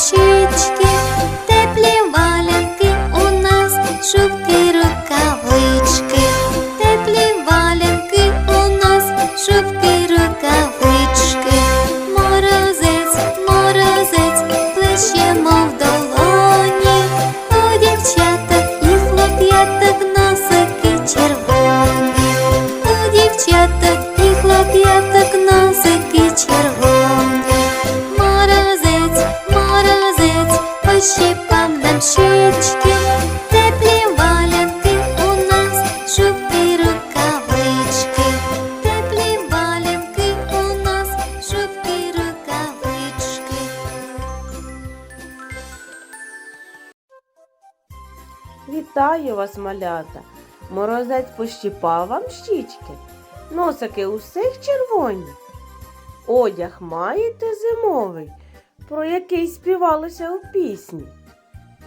し地球 Вітаю вас, малята! Морозець пощіпав вам щічки, носики усіх червоні. Одяг маєте зимовий, про який співалося у пісні.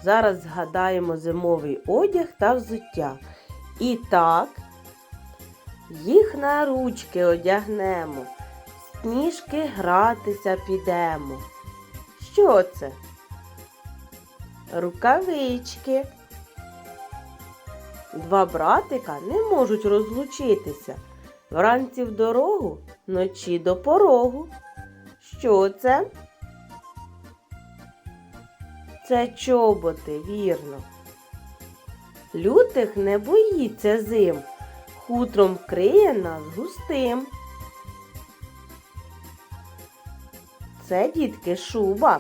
Зараз згадаємо зимовий одяг та взуття. І так, їх на ручки одягнемо, сніжки гратися підемо. Що це? Рукавички. Два братика не можуть розлучитися. Вранці в дорогу, вночі до порогу. Що це? Це чоботи, вірно. Лютих не боїться зим, хутром криє нас густим. Це, дітки, шуба.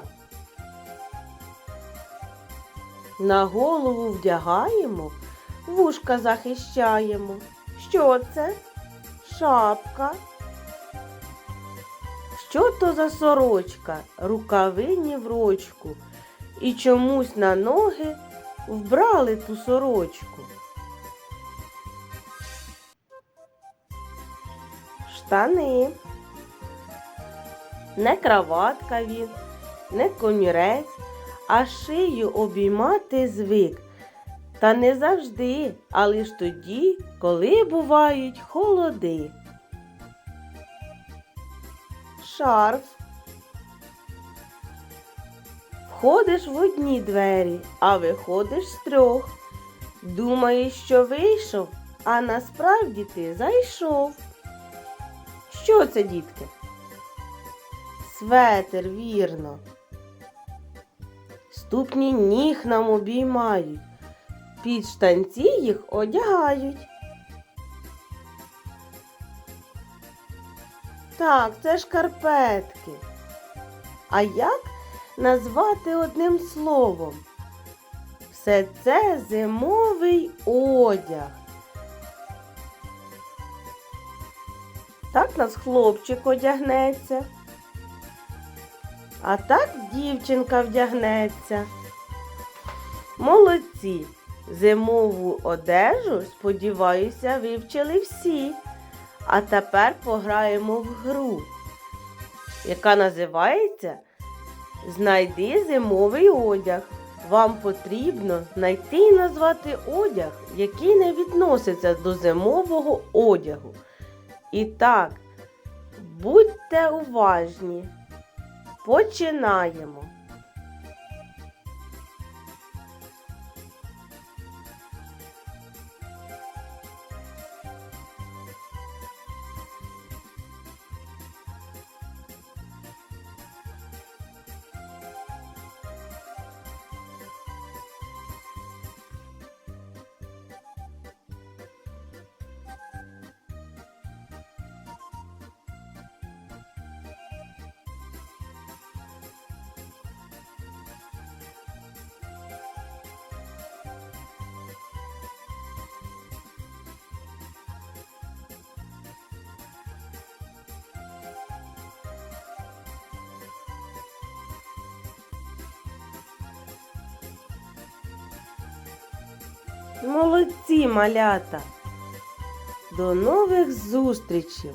На голову вдягаємо, вушка захищаємо. Що це? Шапка. Що то за сорочка, рукавині в рочку, і чомусь на ноги вбрали ту сорочку. Штани. Не краватка він, не комірець, а шию обіймати звик. Та не завжди, а лиш тоді, коли бувають холоди. Шарф. Входиш в одні двері, а виходиш з трьох. Думаєш, що вийшов, а насправді ти зайшов. Що це, дітки? Светер, вірно. Ступні ніг нам обіймають, під штанці їх одягають. Так, це шкарпетки. А як назвати одним словом? Все це зимовий одяг. Так нас хлопчик одягнеться. А так дівчинка вдягнеться. Молодці! Зимову одежу, сподіваюся, вивчили всі. А тепер пограємо в гру, яка називається Знайди зимовий одяг. Вам потрібно знайти і назвати одяг, який не відноситься до зимового одягу. І так, будьте уважні. Починаємо. Молодці, малята! До нових зустрічей!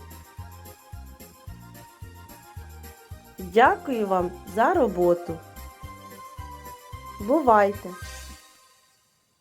Дякую вам за роботу. Бувайте!